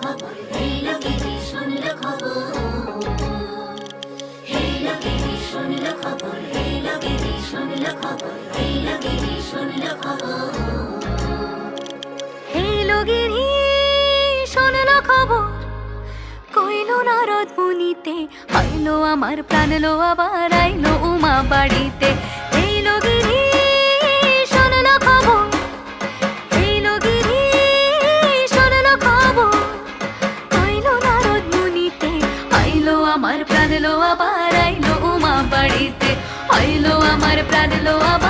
খবর। Hail Katie শুনল খবর। হেইল কেটি মুনিতে আইলো আমার প্রাণ, লো আবার আইলো উমা বাড়িতে। আমার প্রাণ লো আবার আইলো উমা বাড়িতে। আইলো আমার প্রাণ লো আবার